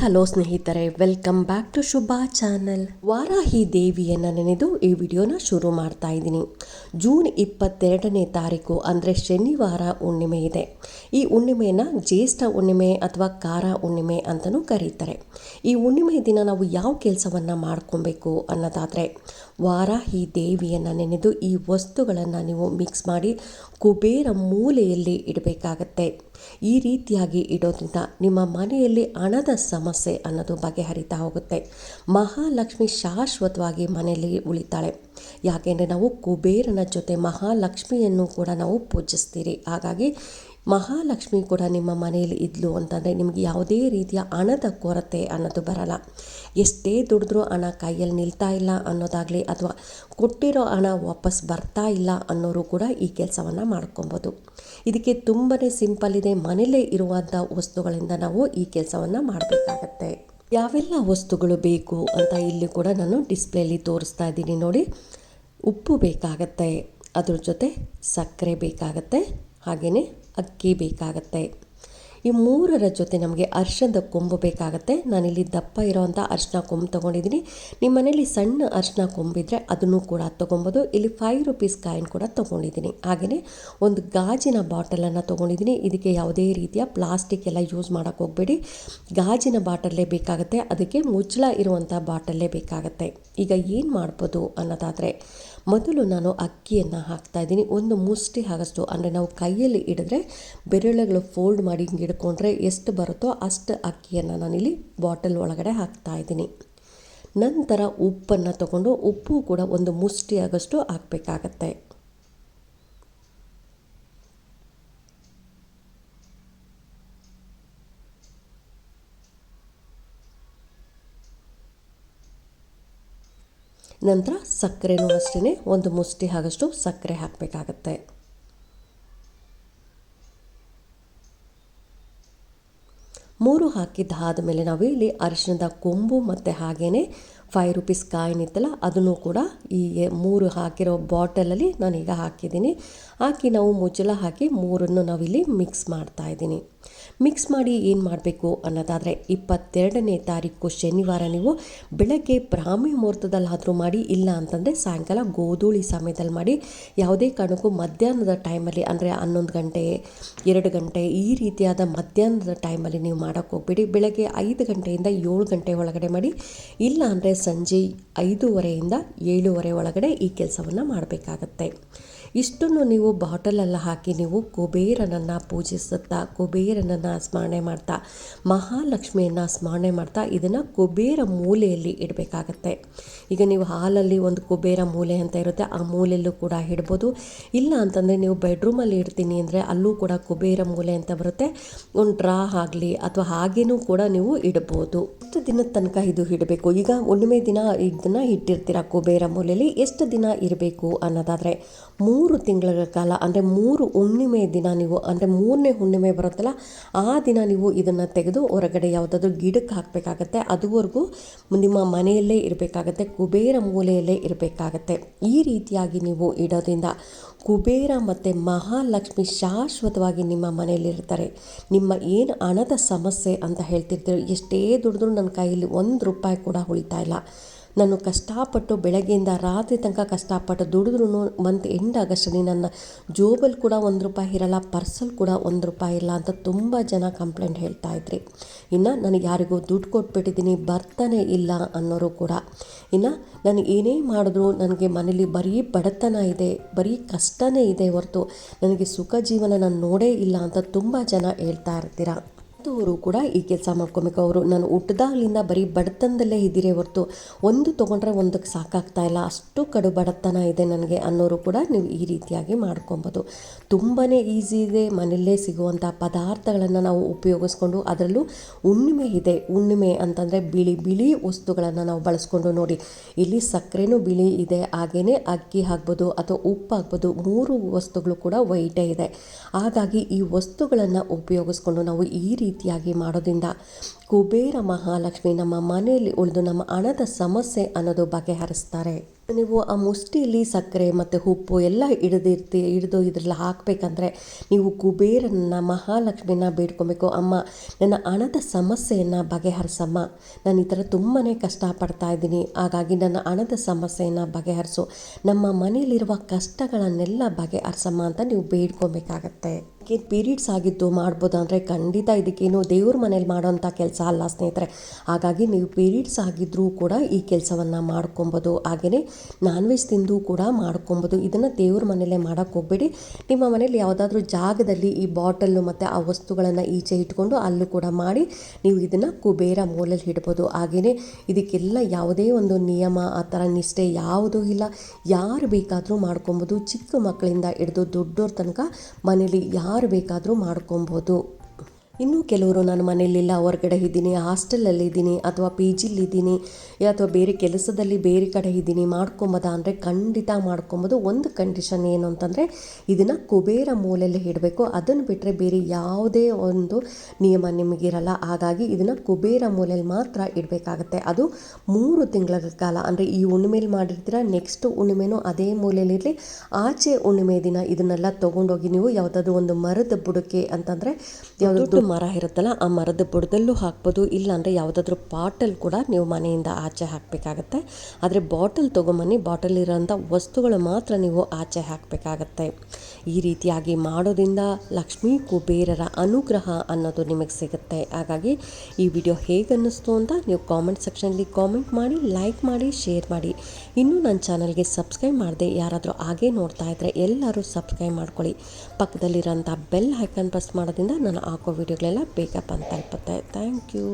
Hello ಸ್ನೇಹಿತರೆ welcome back to Shubha channel Varahi ದೇವಿಯನ್ನ ನೆನೆದು ಈ ವಿಡಿಯೋನ ಶುರು ಮಾಡ್ತಾ ಇದ್ದೀನಿ. ಜೂನ್ ಇಪ್ಪತ್ತೆರಡನೇ ತಾರೀಕು ಅಂದರೆ ಶನಿವಾರ ಹುಣ್ಣಿಮೆ ಇದೆ. ಈ ಹುಣ್ಣಿಮೆಯನ್ನು ಜ್ಯೇಷ್ಠ ಹುಣ್ಣಿಮೆ ಅಥವಾ ಕಾರ ಹುಣ್ಣಿಮೆ ಅಂತಲೂ ಕರೀತಾರೆ. ಈ ಹುಣ್ಣಿಮೆ ದಿನ ನಾವು ಯಾವ ಕೆಲಸವನ್ನು ಮಾಡ್ಕೊಬೇಕು ಅನ್ನೋದಾದರೆ, ವಾರಾಹಿ ದೇವಿಯನ್ನು ನೆನೆದು ಈ ವಸ್ತುಗಳನ್ನು ನೀವು ಮಿಕ್ಸ್ ಮಾಡಿ ಕುಬೇರ ಮೂಲೆಯಲ್ಲಿ ಇಡಬೇಕಾಗತ್ತೆ. ಈ ರೀತಿಯಾಗಿ ಇಡೋದ್ರಿಂದ ನಿಮ್ಮ ಮನೆಯಲ್ಲಿ ಹಣದ ಸಮಸ್ಯೆ ಅನ್ನೋದು ಬಗೆಹರಿತಾ ಹೋಗುತ್ತೆ. ಮಹಾಲಕ್ಷ್ಮಿ ಶಾಶ್ವತವಾಗಿ ಮನೆಯಲ್ಲಿ ಉಳಿತಾಳೆ. ಯಾಕೆಂದರೆ ನಾವು ಕುಬೇರನ ಜೊತೆ ಮಹಾಲಕ್ಷ್ಮಿಯನ್ನು ಕೂಡ ನಾವು ಪೂಜಿಸ್ತೀರಿ. ಹಾಗಾಗಿ ಮಹಾಲಕ್ಷ್ಮಿ ಕೂಡ ನಿಮ್ಮ ಮನೆಯಲ್ಲಿ ಇದ್ಲು ಅಂತಂದರೆ ನಿಮಗೆ ಯಾವುದೇ ರೀತಿಯ ಹಣದ ಕೊರತೆ ಅನ್ನೋದು ಬರಲ್ಲ. ಎಷ್ಟೇ ದುಡಿದ್ರೂ ಹಣ ಕೈಯಲ್ಲಿ ನಿಲ್ತಾ ಇಲ್ಲ ಅನ್ನೋದಾಗಲಿ ಅಥವಾ ಕೊಟ್ಟಿರೋ ಹಣ ವಾಪಸ್ ಬರ್ತಾ ಇಲ್ಲ ಅನ್ನೋರು ಕೂಡ ಈ ಕೆಲಸವನ್ನು ಮಾಡ್ಕೊಬೋದು. ಇದಕ್ಕೆ ತುಂಬಾ ಸಿಂಪಲ್ ಇದೆ, ಮನೆಯಲ್ಲೇ ಇರುವಂಥ ವಸ್ತುಗಳಿಂದ ನಾವು ಈ ಕೆಲಸವನ್ನು ಮಾಡಬೇಕಾಗತ್ತೆ. ಯಾವೆಲ್ಲ ವಸ್ತುಗಳು ಬೇಕು ಅಂತ ಇಲ್ಲಿ ಕೂಡ ನಾನು ಡಿಸ್ಪ್ಲೇಲಿ ತೋರಿಸ್ತಾ ಇದ್ದೀನಿ ನೋಡಿ. ಉಪ್ಪು ಬೇಕಾಗತ್ತೆ, ಅದ್ರ ಜೊತೆ ಸಕ್ಕರೆ ಬೇಕಾಗತ್ತೆ ಹಾಗೆಯೇ ಅಕ್ಕಿ ಬೇಕಾಗತ್ತೆ. ಈ ಮೂರರ ಜೊತೆ ನಮಗೆ ಅರ್ಶಿಣದ ಕೊಂಬು ಬೇಕಾಗುತ್ತೆ. ನಾನಿಲ್ಲಿ ದಪ್ಪ ಇರೋವಂಥ ಅರ್ಶಿನ ಕೊಂಬು ತೊಗೊಂಡಿದ್ದೀನಿ. ನಿಮ್ಮ ಮನೇಲಿ ಸಣ್ಣ ಅರ್ಶಿನ ಕೊಂಬಿದ್ರೆ ಅದನ್ನು ಕೂಡ ತೊಗೊಬೋದು. ಇಲ್ಲಿ ಫೈವ್ ರುಪೀಸ್ ಕಾಯಿನ್ ಕೂಡ ತೊಗೊಂಡಿದ್ದೀನಿ. ಹಾಗೆಯೇ ಒಂದು ಗಾಜಿನ ಬಾಟಲನ್ನು ತೊಗೊಂಡಿದ್ದೀನಿ. ಇದಕ್ಕೆ ಯಾವುದೇ ರೀತಿಯ ಪ್ಲಾಸ್ಟಿಕ್ ಎಲ್ಲ ಯೂಸ್ ಮಾಡೋಕ್ಕೆ ಹೋಗಬೇಡಿ. ಗಾಜಿನ ಬಾಟಲ್ಲೇ ಬೇಕಾಗುತ್ತೆ. ಅದಕ್ಕೆ ಮುಚ್ಚಳ ಇರುವಂಥ ಬಾಟಲ್ಲೇ ಬೇಕಾಗುತ್ತೆ. ಈಗ ಏನು ಮಾಡ್ಬೋದು ಅನ್ನೋದಾದರೆ ಮೊದಲು ನಾನು ಅಕ್ಕಿಯನ್ನು ಹಾಕ್ತಾ ಇದ್ದೀನಿ. ಒಂದು ಮುಷ್ಟಿ ಆಗಷ್ಟು, ಅಂದರೆ ನಾವು ಕೈಯಲ್ಲಿ ಹಿಡಿದ್ರೆ, ಬೆರಳುಗಳು ಫೋಲ್ಡ್ ಮಾಡಿ ಹಿಂಗೆ ಹಿಡ್ಕೊಂಡ್ರೆ ಎಷ್ಟು ಬರುತ್ತೋ ಅಷ್ಟು ಅಕ್ಕಿಯನ್ನು ನಾನಿಲ್ಲಿ ಬಾಟಲ್ ಒಳಗಡೆ ಹಾಕ್ತಾ ಇದ್ದೀನಿ. ನಂತರ ಉಪ್ಪನ್ನು ತಗೊಂಡು ಉಪ್ಪು ಕೂಡ ಒಂದು ಮುಷ್ಟಿ ಆಗಷ್ಟು ಹಾಕಬೇಕಾಗತ್ತೆ. ನಂತರ ಸಕ್ಕರೆನೂ ಅಷ್ಟೇ ಒಂದು ಮುಷ್ಟಿ ಆಗಷ್ಟು ಸಕ್ಕರೆ ಹಾಕಬೇಕಾಗತ್ತೆ. ಮೂರು ಹಾಕಿದ್ದಾದ ಮೇಲೆ ನಾವು ಇಲ್ಲಿ ಅರಿಶಿಣದ ಕೊಂಬು ಮತ್ತು ಹಾಗೆಯೇ ಫೈವ್ ರುಪೀಸ್ ಕಾಯಿನ್ ಇತ್ತಲ್ಲ ಅದನ್ನು ಕೂಡ ಈ ಮೂರು ಹಾಕಿರೋ ಬಾಟಲಲ್ಲಿ ನಾನೀಗ ಹಾಕಿದ್ದೀನಿ. ಹಾಕಿ ನಾವು ಮುಚ್ಚಳ ಹಾಕಿ ಮೂರನ್ನು ನಾವಿಲ್ಲಿ ಮಿಕ್ಸ್ ಮಾಡ್ತಾ ಇದ್ದೀನಿ. ಮಿಕ್ಸ್ ಮಾಡಿ ಏನು ಮಾಡಬೇಕು ಅನ್ನೋದಾದರೆ ಇಪ್ಪತ್ತೆರಡನೇ ತಾರೀಕು ಶನಿವಾರ ನೀವು ಬೆಳಗ್ಗೆ ಬ್ರಾಹ್ಮಿ ಮುಹೂರ್ತದಲ್ಲಾದರೂ ಮಾಡಿ, ಇಲ್ಲ ಅಂತಂದರೆ ಸಾಯಂಕಾಲ ಗೋಧೂಳಿ ಸಮಯದಲ್ಲಿ ಮಾಡಿ, ಯಾವುದೇ ಕಾರಣಕ್ಕೂ ಮಧ್ಯಾಹ್ನದ ಟೈಮಲ್ಲಿ ಅಂದರೆ ಹನ್ನೊಂದು ಗಂಟೆ, ಎರಡು ಗಂಟೆ ಈ ರೀತಿಯಾದ ಮಧ್ಯಾಹ್ನದ ಟೈಮಲ್ಲಿ ನೀವು ಮಾಡೋಕ್ಕೆ ಹೋಗ್ಬೇಡಿ. ಬೆಳಗ್ಗೆ ಐದು ಗಂಟೆಯಿಂದ ಏಳು ಗಂಟೆ ಒಳಗಡೆ ಮಾಡಿ, ಇಲ್ಲ ಅಂದರೆ ಸಂಜೆ ಐದೂವರೆಯಿಂದ ಏಳುವರೆ ಒಳಗಡೆ ಈ ಕೆಲಸವನ್ನು ಮಾಡಬೇಕಾಗತ್ತೆ. ಇಷ್ಟನ್ನು ನೀವು ಬಾಟಲಲ್ಲಿ ಹಾಕಿ ನೀವು ಕುಬೇರನನ್ನು ಪೂಜಿಸುತ್ತಾ ಕುಬೇರನನ್ನು ಸ್ಮರಣೆ ಮಾಡ್ತಾ, ಮಹಾಲಕ್ಷ್ಮಿಯನ್ನು ಸ್ಮರಣೆ ಮಾಡ್ತಾ ಇದನ್ನು ಕುಬೇರ ಮೂಲೆಯಲ್ಲಿ ಇಡಬೇಕಾಗತ್ತೆ. ಈಗ ನೀವು ಹಾಲಲ್ಲಿ ಒಂದು ಕುಬೇರ ಮೂಲೆ ಅಂತ ಇರುತ್ತೆ, ಆ ಮೂಲೆಯಲ್ಲೂ ಕೂಡ ಇಡ್ಬೋದು. ಇಲ್ಲ ಅಂತಂದರೆ ನೀವು ಬೆಡ್ರೂಮಲ್ಲಿ ಇಡ್ತೀನಿ ಅಂದರೆ ಅಲ್ಲೂ ಕೂಡ ಕುಬೇರ ಮೂಲೆ ಅಂತ ಬರುತ್ತೆ. ಒಂದು ಡ್ರಾ ಆಗಲಿ ಅಥವಾ ಹಾಗೇನೂ ಕೂಡ ನೀವು ಇಡ್ಬೋದು. ಎಷ್ಟು ದಿನದ ತನಕ ಇದು ಇಡಬೇಕು? ಈಗ ಹುಣ್ಣಿಮೆ ದಿನ ಇದನ್ನು ಇಟ್ಟಿರ್ತೀರ ಕುಬೇರ ಮೂಲೆಯಲ್ಲಿ? ಎಷ್ಟು ದಿನ ಇರಬೇಕು ಅನ್ನೋದಾದರೆ ಮೂರು ತಿಂಗಳ ಕಾಲ, ಅಂದರೆ ಮೂರು ಹುಣ್ಣಿಮೆ ದಿನ ನೀವು, ಅಂದರೆ ಮೂರನೇ ಹುಣ್ಣಿಮೆ ಬರುತ್ತಲ್ಲ, ಆ ದಿನ ನೀವು ಇದನ್ನು ತೆಗೆದು ಹೊರಗಡೆ ಯಾವುದಾದ್ರೂ ಗಿಡಕ್ಕೆ ಹಾಕಬೇಕಾಗತ್ತೆ. ಅದುವರೆಗೂ ನಿಮ್ಮ ಮನೆಯಲ್ಲೇ ಇರಬೇಕಾಗತ್ತೆ, ಕುಬೇರ ಮೂಲೆಯಲ್ಲೇ ಇರಬೇಕಾಗತ್ತೆ. ಈ ರೀತಿಯಾಗಿ ನೀವು ಇಡೋದ್ರಿಂದ ಕುಬೇರ ಮತ್ತು ಮಹಾಲಕ್ಷ್ಮಿ ಶಾಶ್ವತವಾಗಿ ನಿಮ್ಮ ಮನೆಯಲ್ಲಿರ್ತಾರೆ ನಿಮ್ಮ ಏನು ಹಣದ ಸಮಸ್ಯೆ ಅಂತ ಹೇಳ್ತಿರ್ತೀರೋ, ಎಷ್ಟೇ ದುಡಿದ್ರೂ ನನ್ನ ಕೈಯಲ್ಲಿ ಒಂದು ರೂಪಾಯಿ ಕೂಡ ಉಳಿತಾ ಇಲ್ಲ. ನಾನು ಕಷ್ಟಪಟ್ಟು ಬೆಳಗ್ಗೆಯಿಂದ ರಾತ್ರಿ ತನಕ ಕಷ್ಟಪಟ್ಟು ದುಡಿದ್ರೂ ಮಂತ್ ಎಂಡ್ ಆಗಷ್ಟೇ ನನ್ನ ಜೋಬಲ್ಲಿ ಕೂಡ ಒಂದು ರೂಪಾಯಿ ಇರಲ್ಲ ಪರ್ಸಲ್ಲಿ ಕೂಡ ಒಂದು ರೂಪಾಯಿ ಇಲ್ಲ ಅಂತ ತುಂಬ ಜನ ಕಂಪ್ಲೇಂಟ್ ಹೇಳ್ತಾ ಇದ್ರಿ. ಇನ್ನು ನನಗೆ ಯಾರಿಗೂ ದುಡ್ಡು ಕೊಟ್ಬಿಟ್ಟಿದ್ದೀನಿ, ಬರ್ತಾನೆ ಇಲ್ಲ ಅನ್ನೋರು ಕೂಡ. ಇನ್ನು ನಾನು ಏನೇ ಮಾಡಿದ್ರು ನನಗೆ ಮನೇಲಿ ಬರೀ ಬಡತನ ಇದೆ, ಬರೀ ಕಷ್ಟನೇ ಇದೆ ಹೊರತು ನನಗೆ ಸುಖ ಜೀವನ ನಾನು ನೋಡೇ ಇಲ್ಲ ಅಂತ ತುಂಬ ಜನ ಹೇಳ್ತಾ ಇರ್ತೀರ. ಅವರು ಕೂಡ ಈ ಕೆಲಸ ಮಾಡ್ಕೊಬೇಕು. ಅವರು, ನಾನು ಹುಟ್ಟದಾಗಲಿಂದ ಬರೀ ಬಡತನದಲ್ಲೇ ಇದ್ದೀರಿ ಹೊರತು ಒಂದು ತೊಗೊಂಡ್ರೆ ಒಂದಕ್ಕೆ ಸಾಕಾಗ್ತಾ ಇಲ್ಲ. ಅಷ್ಟು ಕಡು ಬಡತನ ಇದೆ ನನಗೆ ಅನ್ನೋರು ಕೂಡ ನೀವು ಈ ರೀತಿಯಾಗಿ ಮಾಡ್ಕೊಬೋದು. ತುಂಬಾ ಈಸಿ ಇದೆ. ಮನೆಯಲ್ಲೇ ಸಿಗುವಂಥ ಪದಾರ್ಥಗಳನ್ನು ನಾವು ಉಪಯೋಗಿಸ್ಕೊಂಡು ಅದರಲ್ಲೂ ಹುಣ್ಣಿಮೆ ಇದೆ. ಹುಣ್ಣಿಮೆ ಅಂತಂದರೆ ಬಿಳಿ ಬಿಳಿ ವಸ್ತುಗಳನ್ನು ನಾವು ಬಳಸ್ಕೊಂಡು ನೋಡಿ. ಇಲ್ಲಿ ಸಕ್ಕರೆನೂ ಬಿಳಿ ಇದೆ. ಹಾಗೆಯೇ ಅಕ್ಕಿ ಹಾಕ್ಬೋದು ಅಥವಾ ಉಪ್ಪು ಹಾಕ್ಬೋದು ಮೂರು ವಸ್ತುಗಳು ಕೂಡ ವೈಟೇ ಇದೆ. ಹಾಗಾಗಿ ಈ ವಸ್ತುಗಳನ್ನು ಉಪಯೋಗಿಸ್ಕೊಂಡು ನಾವು ಈ ರೀತಿ ರೀತಿಯಾಗಿ ಮಾಡೋದ್ರಿಂದ ಕುಬೇರ ಮಹಾಲಕ್ಷ್ಮಿ ನಮ್ಮ ಮನೆಯಲ್ಲಿ ಉಳಿದು ನಮ್ಮ ಹಣದ ಸಮಸ್ಯೆ ಅನ್ನೋದು ಬಗೆಹರಿಸ್ತಾರೆ. ನೀವು ಆ ಮುಷ್ಟಿಯಲ್ಲಿ ಸಕ್ಕರೆ ಮತ್ತು ಉಪ್ಪು ಎಲ್ಲ ಹಿಡಿದಿರ್ತಿ ಹಿಡಿದು ಇದ್ರಲ್ಲಿ ಹಾಕಬೇಕಂದ್ರೆ ನೀವು ಕುಬೇರನ ಮಹಾಲಕ್ಷ್ಮಿನ ಬೇಡ್ಕೊಬೇಕು. ಅಮ್ಮ, ನನ್ನ ಹಣದ ಸಮಸ್ಯೆಯನ್ನು ಬಗೆಹರಿಸಮ್ಮ. ನಾನು ಈ ಥರ ತುಂಬಾ ಕಷ್ಟಪಡ್ತಾ ಇದ್ದೀನಿ. ಹಾಗಾಗಿ ನನ್ನ ಹಣದ ಸಮಸ್ಯೆಯನ್ನು ಬಗೆಹರಿಸು. ನಮ್ಮ ಮನೆಯಲ್ಲಿರುವ ಕಷ್ಟಗಳನ್ನೆಲ್ಲ ಬಗೆಹರಿಸಮ್ಮ ಅಂತ ನೀವು ಬೇಡ್ಕೊಬೇಕಾಗತ್ತೆ. ಪೀರಿಯಡ್ಸ್ ಆಗಿದ್ದು ಮಾಡ್ಬೋದು ಅಂದರೆ ಖಂಡಿತ ಇದಕ್ಕೇನು ದೇವ್ರ ಮನೇಲಿ ಮಾಡೋಂಥ ಕೆಲಸ ಅಲ್ಲ ಸ್ನೇಹಿತರೆ. ಹಾಗಾಗಿ ನೀವು ಪೀರಿಯಡ್ಸ್ ಆಗಿದ್ದರೂ ಕೂಡ ಈ ಕೆಲಸವನ್ನು ಮಾಡ್ಕೊಬೋದು. ಹಾಗೆಯೇ ನಾನ್ ವೆಜ್ ತಿಂದು ಕೂಡ ಮಾಡ್ಕೊಬೋದು. ಇದನ್ನು ದೇವ್ರ ಮನೇಲೆ ಮಾಡೋಕ್ಕೆ ಹೋಗ್ಬೇಡಿ. ನಿಮ್ಮ ಮನೇಲಿ ಯಾವುದಾದ್ರೂ ಜಾಗದಲ್ಲಿ ಈ ಬಾಟಲ್ಲು ಮತ್ತು ಆ ವಸ್ತುಗಳನ್ನು ಈಚೆ ಇಟ್ಕೊಂಡು ಅಲ್ಲೂ ಕೂಡ ಮಾಡಿ ನೀವು ಇದನ್ನು ಕುಬೇರ ಮೂಲೆಯಲ್ಲಿ ಇಡ್ಬೋದು. ಹಾಗೆಯೇ ಇದಕ್ಕೆಲ್ಲ ಯಾವುದೇ ಒಂದು ನಿಯಮ, ಆ ಥರ ನಿಷ್ಠೆ ಯಾವುದೂ ಇಲ್ಲ. ಯಾರು ಬೇಕಾದರೂ ಮಾಡ್ಕೊಬೋದು. ಚಿಕ್ಕ ಮಕ್ಕಳಿಂದ ಹಿಡಿದು ದೊಡ್ಡವ್ರ ತನಕ ಮನೇಲಿ ಯಾರು ಬೇಕಾದರೂ ಮಾಡ್ಕೊಬೋದು. ಇನ್ನು ಕೆಲವರು ನಾನು ಮನೆಯಲ್ಲಿಲ್ಲ ಹೊರಗಡೆ ಇದ್ದೀನಿ ಹಾಸ್ಟೆಲಲ್ಲಿದ್ದೀನಿ ಅಥವಾ ಪಿ ಜಿಲಿದ್ದೀನಿ ಅಥವಾ ಬೇರೆ ಕೆಲಸದಲ್ಲಿ ಬೇರೆ ಕಡೆ ಇದ್ದೀನಿ, ಮಾಡ್ಕೊಂಬೋದ ಅಂದರೆ ಖಂಡಿತ ಮಾಡ್ಕೊಬೋದು. ಒಂದು ಕಂಡೀಷನ್ ಏನು ಅಂತಂದರೆ ಇದನ್ನು ಕುಬೇರ ಮೂಲೆಯಲ್ಲಿ ಇಡಬೇಕು. ಅದನ್ನು ಬಿಟ್ಟರೆ ಬೇರೆ ಯಾವುದೇ ಒಂದು ನಿಯಮ ನಿಮಗಿರಲ್ಲ ಹಾಗಾಗಿ ಇದನ್ನು ಕುಬೇರ ಮೂಲೆಯಲ್ಲಿ ಮಾತ್ರ ಇಡಬೇಕಾಗತ್ತೆ. ಅದು ಮೂರು ತಿಂಗಳ ಕಾಲ. ಅಂದರೆ ಈ ಹುಣ್ಣಿಮೆಲಿ ಮಾಡಿರ್ತೀರ ನೆಕ್ಸ್ಟ್ ಹುಣ್ಣಿಮೆನೂ ಅದೇ ಮೂಲೆಯಲ್ಲಿರಲಿ ಆಚೆ ಹುಣ್ಣಿಮೆ ದಿನ ಇದನ್ನೆಲ್ಲ ತೊಗೊಂಡೋಗಿ ನೀವು ಯಾವುದಾದ್ರು ಒಂದು ಮರದ ಬುಡಕೆ ಅಂತಂದರೆ ಯಾವುದಾದ್ರು ಮರ ಇರುತ್ತಲ್ಲ, ಆ ಮರದ ಬುಡದಲ್ಲೂ ಹಾಕ್ಬೋದು. ಇಲ್ಲಾಂದರೆ ಯಾವುದಾದ್ರೂ ಬಾಟಲ್ ಕೂಡ ನೀವು ಮನೆಯಿಂದ ಆಚೆ ಹಾಕಬೇಕಾಗತ್ತೆ. ಆದರೆ ಬಾಟಲ್ ತೊಗೊಂಬನ್ನಿ, ಬಾಟಲ್ ಇರೋಂಥ ವಸ್ತುಗಳು ಮಾತ್ರ ನೀವು ಆಚೆ ಹಾಕಬೇಕಾಗತ್ತೆ. ಈ ರೀತಿಯಾಗಿ ಮಾಡೋದ್ರಿಂದ ಲಕ್ಷ್ಮೀ ಕುಬೇರರ ಅನುಗ್ರಹ ಅನ್ನೋದು ನಿಮಗೆ ಸಿಗುತ್ತೆ. ಹಾಗಾಗಿ ಈ ವಿಡಿಯೋ ಹೇಗೆ ಅನ್ನಿಸ್ತು ಅಂತ ನೀವು ಕಾಮೆಂಟ್ ಸೆಕ್ಷನಲ್ಲಿ ಕಾಮೆಂಟ್ ಮಾಡಿ ಲೈಕ್ ಮಾಡಿ ಶೇರ್ ಮಾಡಿ. ಇನ್ನೂ ನನ್ನ ಚಾನಲ್ಗೆ ಸಬ್ಸ್ಕ್ರೈಬ್ ಮಾಡಿದೆ ಯಾರಾದರೂ ಹಾಗೆ ನೋಡ್ತಾ ಇದ್ದರೆ ಎಲ್ಲರೂ ಸಬ್ಸ್ಕ್ರೈಬ್ ಮಾಡ್ಕೊಳ್ಳಿ. ಪಕ್ಕದಲ್ಲಿರೋಂಥ ಬೆಲ್ ಹೈಕನ್ ಪ್ರೆಸ್ ಮಾಡೋದ್ರಿಂದ ನಾನು ಹಾಕೋ ವಿಡಿಯೋಗಳೆಲ್ಲ ಬೇಗ ಅಂತ ತಲುಪುತ್ತೆ. Thank you